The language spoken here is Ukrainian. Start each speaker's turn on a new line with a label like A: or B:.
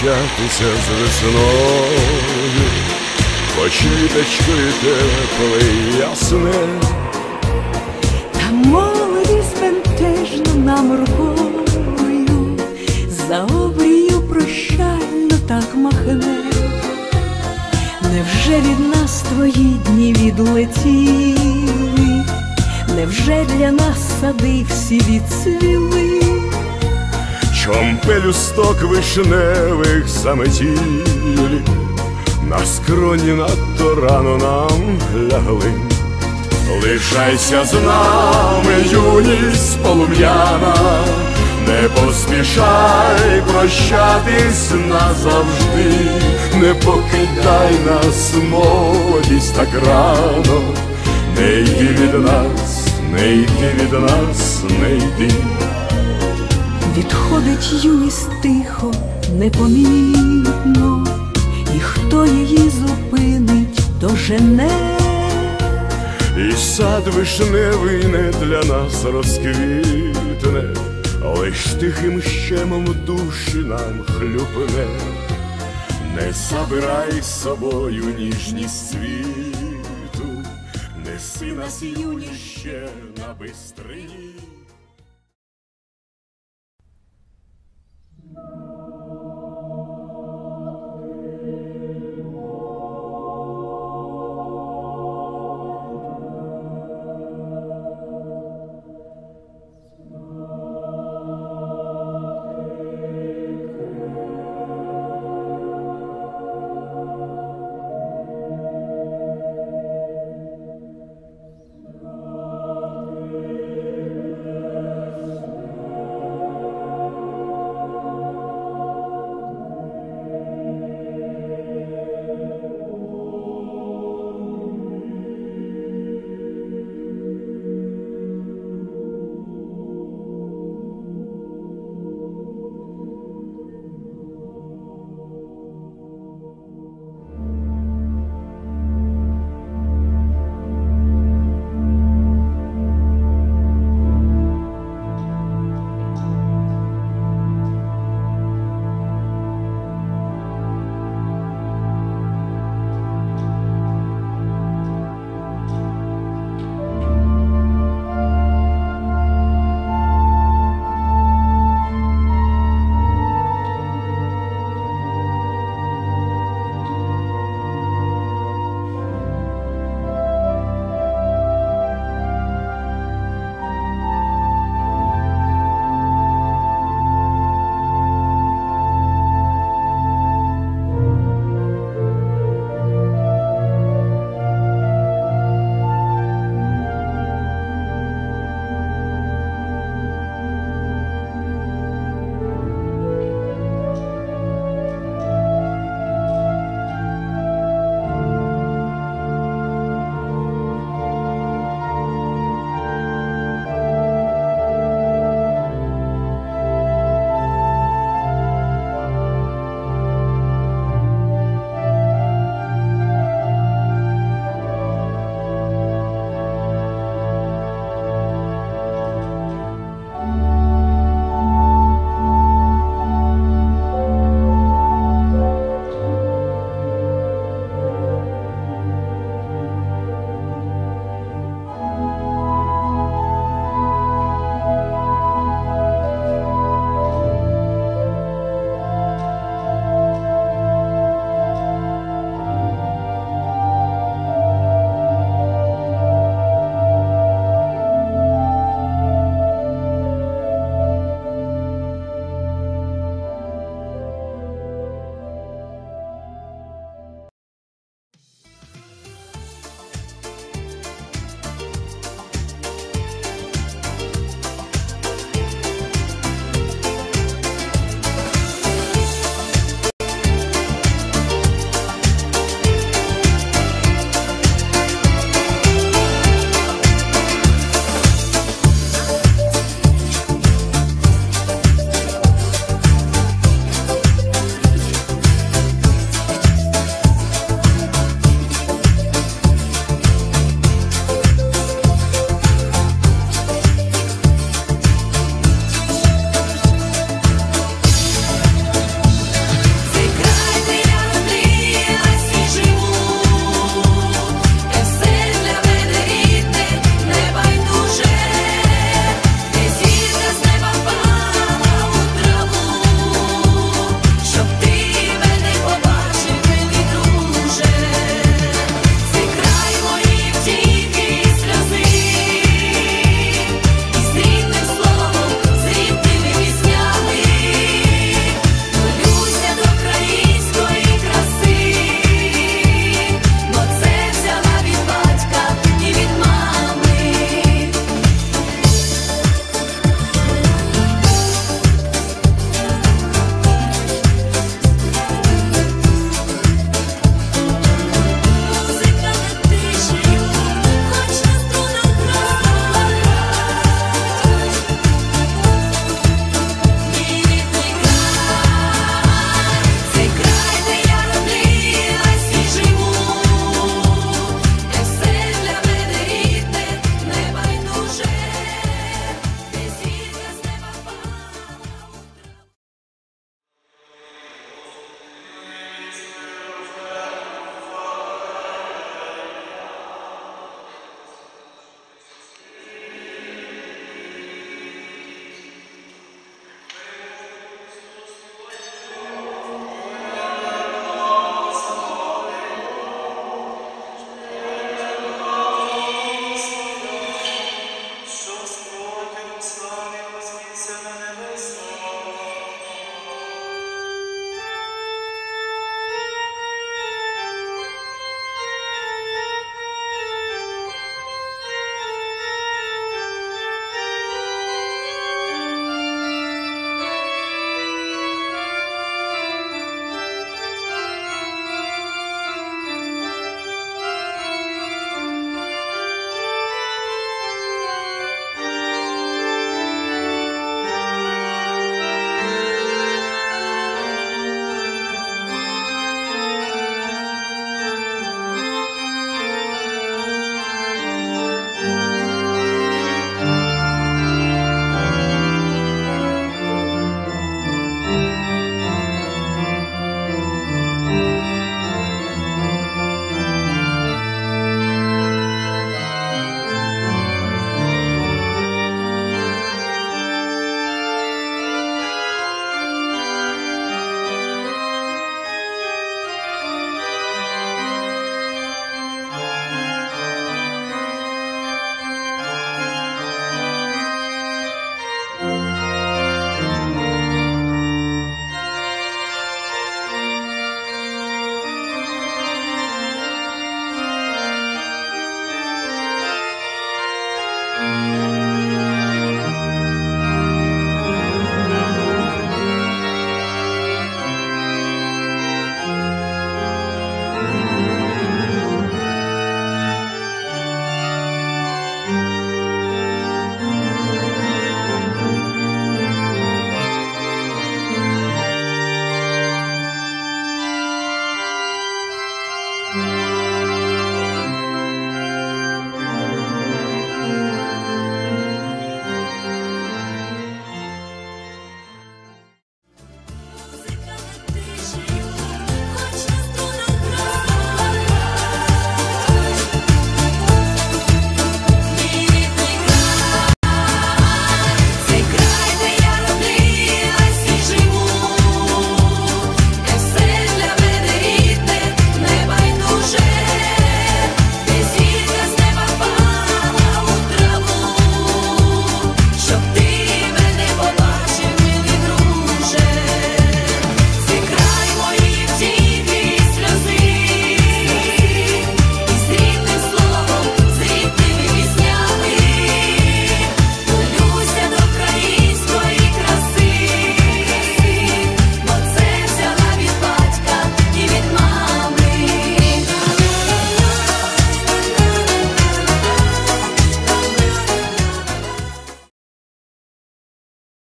A: прощатися з весною, хоч тепле і ясне,
B: Та молодість бентежно нам рукою, за обрію прощально так махне. Невже від нас твої дні відлетіли? Невже для нас сади всі відцвіли?
A: Чом пелюсток вишневих заметілі, на скроні надто рано нам лягли. Лишайся з нами, юність полум'яна, не поспішай прощатись назавжди, не покидай нас, молодість так рано, не йди від нас, не йди від нас, не йди.
B: Відходить юність тихо, непомітно, і хто її зупинить, то жене.
A: І сад вишневий не для нас розквітне, лиш тихим щемом душі нам хлюпне, не забирай з собою ніжність світу, неси нас юніще на бистрині.